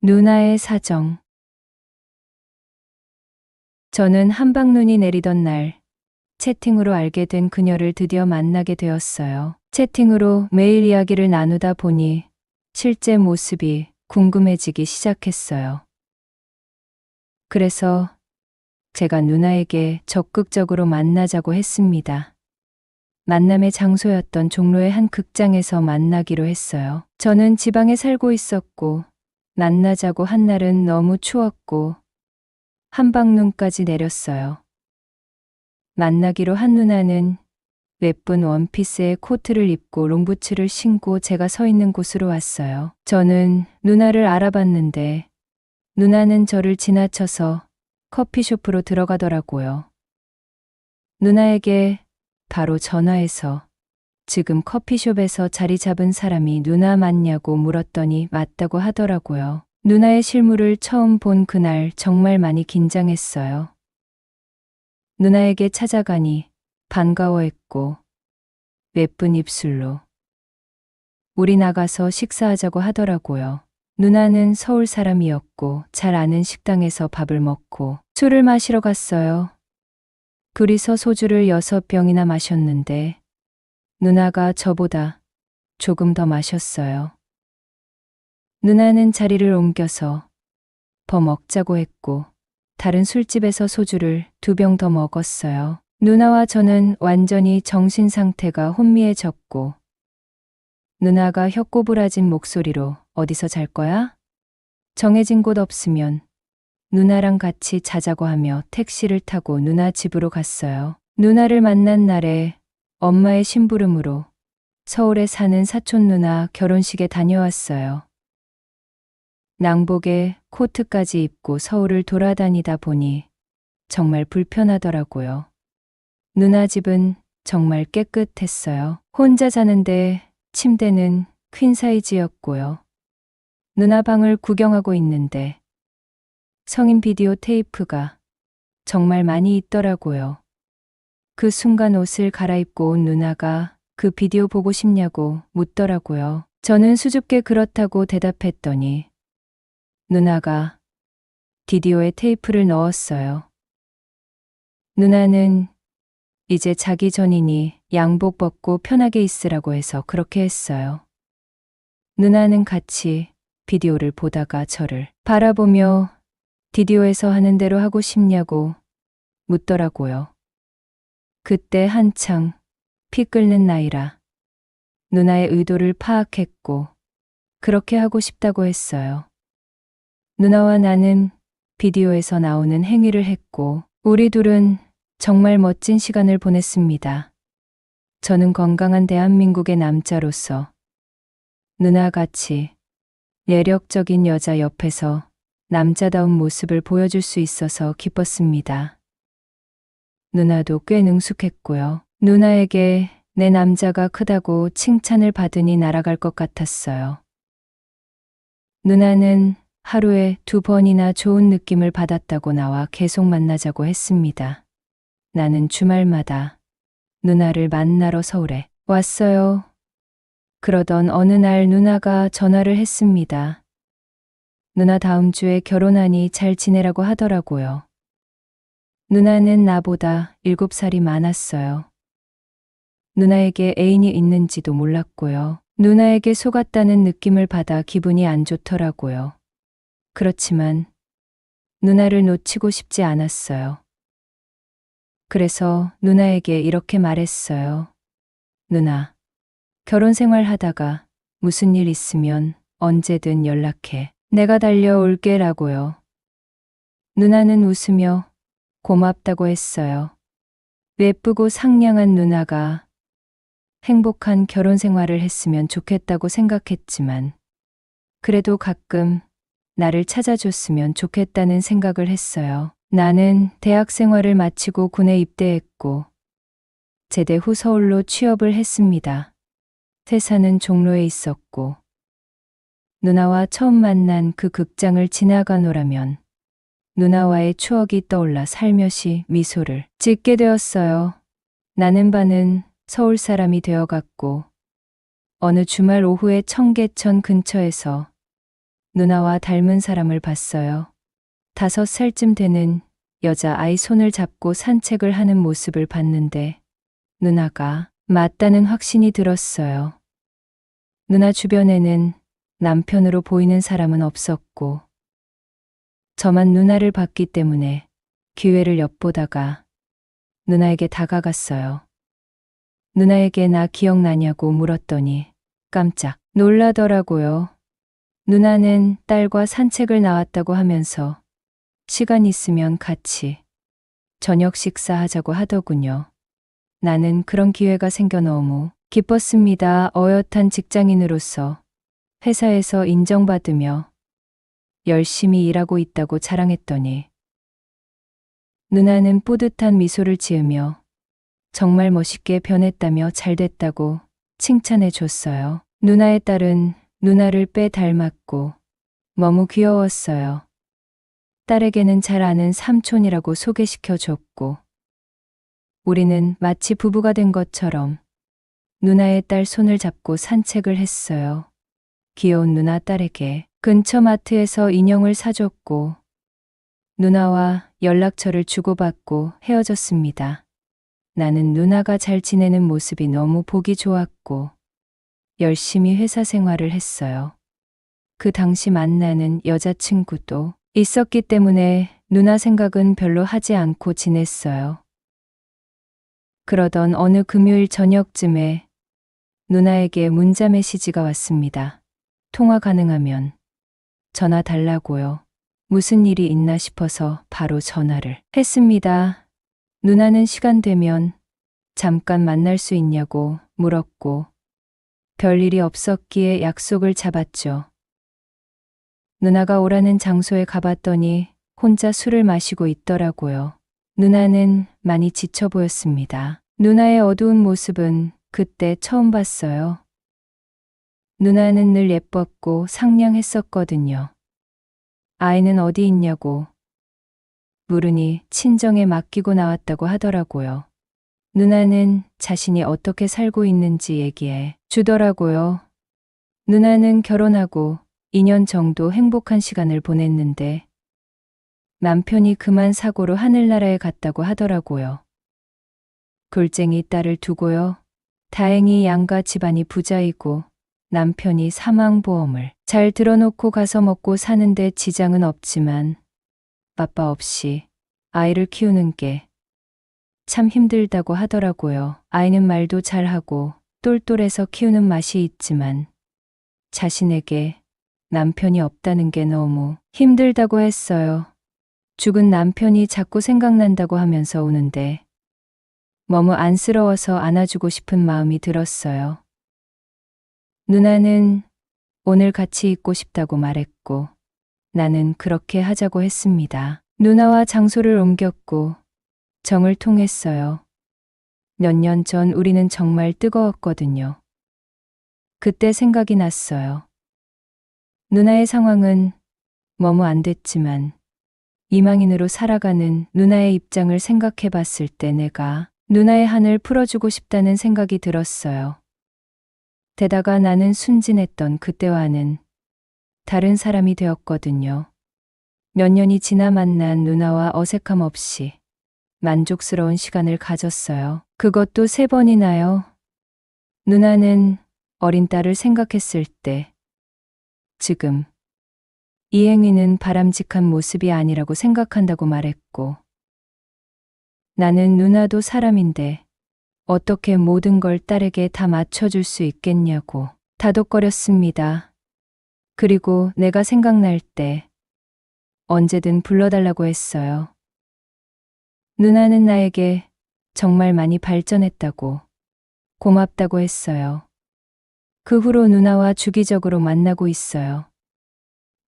누나의 사정. 저는 한방눈이 내리던 날, 채팅으로 알게 된 그녀를 드디어 만나게 되었어요. 채팅으로 매일 이야기를 나누다 보니 실제 모습이 궁금해지기 시작했어요. 그래서 제가 누나에게 적극적으로 만나자고 했습니다. 만남의 장소였던 종로의 한 극장에서 만나기로 했어요. 저는 지방에 살고 있었고, 만나자고 한 날은 너무 추웠고, 한방눈까지 내렸어요. 만나기로 한 누나는 예쁜 원피스에 코트를 입고 롱부츠를 신고 제가 서 있는 곳으로 왔어요. 저는 누나를 알아봤는데, 누나는 저를 지나쳐서 커피숍으로 들어가더라고요. 누나에게 바로 전화해서 지금 커피숍에서 자리 잡은 사람이 누나 맞냐고 물었더니 맞다고 하더라고요. 누나의 실물을 처음 본 그날 정말 많이 긴장했어요. 누나에게 찾아가니 반가워했고 예쁜 입술로 우리 나가서 식사하자고 하더라고요. 누나는 서울 사람이었고 잘 아는 식당에서 밥을 먹고 술을 마시러 갔어요. 둘이서 소주를 여섯 병이나 마셨는데 누나가 저보다 조금 더 마셨어요. 누나는 자리를 옮겨서 더 먹자고 했고 다른 술집에서 소주를 두 병 더 먹었어요. 누나와 저는 완전히 정신 상태가 혼미해졌고 누나가 혀꼬부라진 목소리로 어디서 잘 거야? 정해진 곳 없으면 누나랑 같이 자자고 하며 택시를 타고 누나 집으로 갔어요. 누나를 만난 날에 엄마의 심부름으로 서울에 사는 사촌 누나 결혼식에 다녀왔어요. 낭복에 코트까지 입고 서울을 돌아다니다 보니 정말 불편하더라고요. 누나 집은 정말 깨끗했어요. 혼자 자는데 침대는 퀸 사이즈였고요. 누나 방을 구경하고 있는데 성인 비디오 테이프가 정말 많이 있더라고요. 그 순간 옷을 갈아입고 온 누나가 그 비디오 보고 싶냐고 묻더라고요. 저는 수줍게 그렇다고 대답했더니 누나가 비디오에 테이프를 넣었어요. 누나는 이제 자기 전이니 양복 벗고 편하게 있으라고 해서 그렇게 했어요. 누나는 같이 비디오를 보다가 저를 바라보며 비디오에서 하는 대로 하고 싶냐고 묻더라고요. 그때 한창 피 끓는 나이라 누나의 의도를 파악했고 그렇게 하고 싶다고 했어요. 누나와 나는 비디오에서 나오는 행위를 했고 우리 둘은 정말 멋진 시간을 보냈습니다. 저는 건강한 대한민국의 남자로서 누나같이 예력적인 여자 옆에서 남자다운 모습을 보여줄 수 있어서 기뻤습니다. 누나도 꽤 능숙했고요. 누나에게 내 남자가 크다고 칭찬을 받으니 날아갈 것 같았어요. 누나는 하루에 두 번이나 좋은 느낌을 받았다고 나와 계속 만나자고 했습니다. 나는 주말마다 누나를 만나러 서울에 왔어요. 그러던 어느 날 누나가 전화를 했습니다. 누나 다음 주에 결혼하니 잘 지내라고 하더라고요. 누나는 나보다 7살이 많았어요. 누나에게 애인이 있는지도 몰랐고요. 누나에게 속았다는 느낌을 받아 기분이 안 좋더라고요. 그렇지만 누나를 놓치고 싶지 않았어요. 그래서 누나에게 이렇게 말했어요. 누나, 결혼 생활 하다가 무슨 일 있으면 언제든 연락해. 내가 달려올게 라고요. 누나는 웃으며 고맙다고 했어요. 예쁘고 상냥한 누나가 행복한 결혼 생활을 했으면 좋겠다고 생각했지만 그래도 가끔 나를 찾아줬으면 좋겠다는 생각을 했어요. 나는 대학 생활을 마치고 군에 입대했고 제대 후 서울로 취업을 했습니다. 회사는 종로에 있었고 누나와 처음 만난 그 극장을 지나가노라면 누나와의 추억이 떠올라 살며시 미소를 짓게 되었어요. 나는 반은 서울 사람이 되어갔고 어느 주말 오후에 청계천 근처에서 누나와 닮은 사람을 봤어요. 다섯 살쯤 되는 여자 아이 손을 잡고 산책을 하는 모습을 봤는데 누나가 맞다는 확신이 들었어요. 누나 주변에는 남편으로 보이는 사람은 없었고 저만 누나를 봤기 때문에 기회를 엿보다가 누나에게 다가갔어요. 누나에게 나 기억나냐고 물었더니 깜짝 놀라더라고요. 누나는 딸과 산책을 나왔다고 하면서 시간 있으면 같이 저녁 식사하자고 하더군요. 나는 그런 기회가 생겨 너무 기뻤습니다. 어엿한 직장인으로서 회사에서 인정받으며 열심히 일하고 있다고 자랑했더니 누나는 뿌듯한 미소를 지으며 정말 멋있게 변했다며 잘 됐다고 칭찬해 줬어요. 누나의 딸은 누나를 빼 닮았고 너무 귀여웠어요. 딸에게는 잘 아는 삼촌이라고 소개시켜 줬고 우리는 마치 부부가 된 것처럼 누나의 딸 손을 잡고 산책을 했어요. 귀여운 누나 딸에게 근처 마트에서 인형을 사줬고 누나와 연락처를 주고받고 헤어졌습니다. 나는 누나가 잘 지내는 모습이 너무 보기 좋았고 열심히 회사 생활을 했어요. 그 당시 만나는 여자친구도 있었기 때문에 누나 생각은 별로 하지 않고 지냈어요. 그러던 어느 금요일 저녁쯤에 누나에게 문자 메시지가 왔습니다. 통화 가능하면 전화 달라고요. 무슨 일이 있나 싶어서 바로 전화를 했습니다. 누나는 시간 되면 잠깐 만날 수 있냐고 물었고 별일이 없었기에 약속을 잡았죠. 누나가 오라는 장소에 가봤더니 혼자 술을 마시고 있더라고요. 누나는 많이 지쳐 보였습니다. 누나의 어두운 모습은 그때 처음 봤어요. 누나는 늘 예뻤고 상냥했었거든요. 아이는 어디 있냐고 물으니 친정에 맡기고 나왔다고 하더라고요. 누나는 자신이 어떻게 살고 있는지 얘기해 주더라고요. 누나는 결혼하고 2년 정도 행복한 시간을 보냈는데 남편이 그만 사고로 하늘나라에 갔다고 하더라고요. 골쟁이 딸을 두고요. 다행히 양가 집안이 부자이고 남편이 사망보험을 잘 들어놓고 가서 먹고 사는데 지장은 없지만 아빠 없이 아이를 키우는 게 참 힘들다고 하더라고요. 아이는 말도 잘하고 똘똘해서 키우는 맛이 있지만 자신에게 남편이 없다는 게 너무 힘들다고 했어요. 죽은 남편이 자꾸 생각난다고 하면서 우는데 너무 안쓰러워서 안아주고 싶은 마음이 들었어요. 누나는 오늘 같이 있고 싶다고 말했고 나는 그렇게 하자고 했습니다. 누나와 장소를 옮겼고 정을 통했어요. 몇 년 전 우리는 정말 뜨거웠거든요. 그때 생각이 났어요. 누나의 상황은 너무 안 됐지만 이망인으로 살아가는 누나의 입장을 생각해 봤을 때 내가 누나의 한을 풀어주고 싶다는 생각이 들었어요. 게다가 나는 순진했던 그때와는 다른 사람이 되었거든요. 몇 년이 지나 만난 누나와 어색함 없이 만족스러운 시간을 가졌어요. 그것도 세 번이나요. 누나는 어린 딸을 생각했을 때 지금 이 행위는 바람직한 모습이 아니라고 생각한다고 말했고 나는 누나도 사람인데 어떻게 모든 걸 딸에게 다 맞춰줄 수 있겠냐고 다독거렸습니다. 그리고 내가 생각날 때 언제든 불러달라고 했어요. 누나는 나에게 정말 많이 발전했다고 고맙다고 했어요. 그 후로 누나와 주기적으로 만나고 있어요.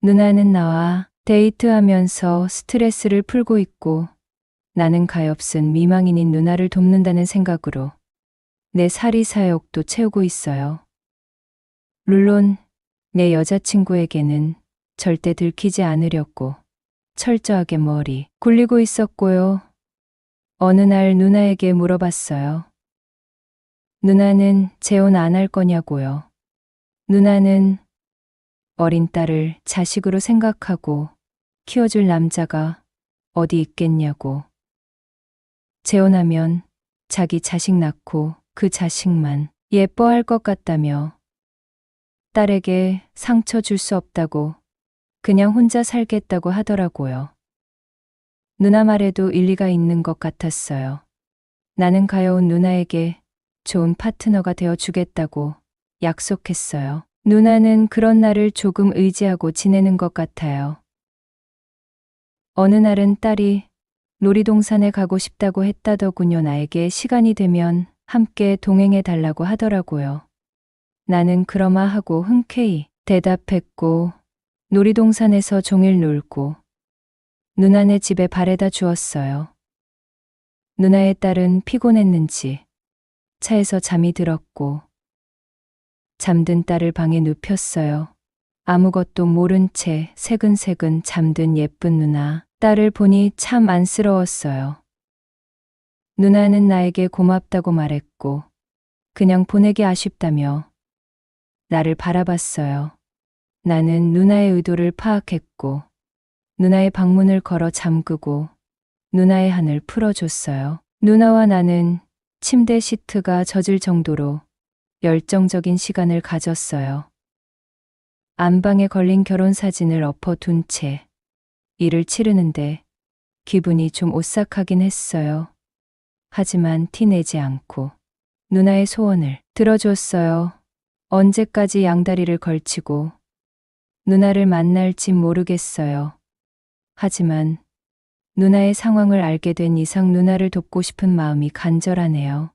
누나는 나와 데이트하면서 스트레스를 풀고 있고 나는 가엾은 미망인인 누나를 돕는다는 생각으로 내 사리 사욕도 채우고 있어요. 물론 내 여자친구에게는 절대 들키지 않으려고 철저하게 머리 굴리고 있었고요. 어느 날 누나에게 물어봤어요. 누나는 재혼 안 할 거냐고요. 누나는 어린 딸을 자식으로 생각하고 키워줄 남자가 어디 있겠냐고. 재혼하면 자기 자식 낳고 그 자식만 예뻐할 것 같다며 딸에게 상처 줄 수 없다고 그냥 혼자 살겠다고 하더라고요. 누나 말에도 일리가 있는 것 같았어요. 나는 가여운 누나에게 좋은 파트너가 되어 주겠다고 약속했어요. 누나는 그런 나를 조금 의지하고 지내는 것 같아요. 어느 날은 딸이 놀이동산에 가고 싶다고 했다더군요. 나에게 시간이 되면 함께 동행해 달라고 하더라고요. 나는 그러마 하고 흔쾌히 대답했고 놀이동산에서 종일 놀고 누나네 집에 바래다 주었어요. 누나의 딸은 피곤했는지 차에서 잠이 들었고 잠든 딸을 방에 눕혔어요. 아무것도 모른 채 새근새근 잠든 예쁜 누나. 딸을 보니 참 안쓰러웠어요. 누나는 나에게 고맙다고 말했고, 그냥 보내기 아쉽다며 나를 바라봤어요. 나는 누나의 의도를 파악했고, 누나의 방문을 걸어 잠그고, 누나의 한을 풀어줬어요. 누나와 나는 침대 시트가 젖을 정도로 열정적인 시간을 가졌어요. 안방에 걸린 결혼 사진을 엎어둔 채 일을 치르는데 기분이 좀 오싹하긴 했어요. 하지만 티내지 않고 누나의 소원을 들어줬어요. 언제까지 양다리를 걸치고 누나를 만날진 모르겠어요. 하지만 누나의 상황을 알게 된 이상 누나를 돕고 싶은 마음이 간절하네요.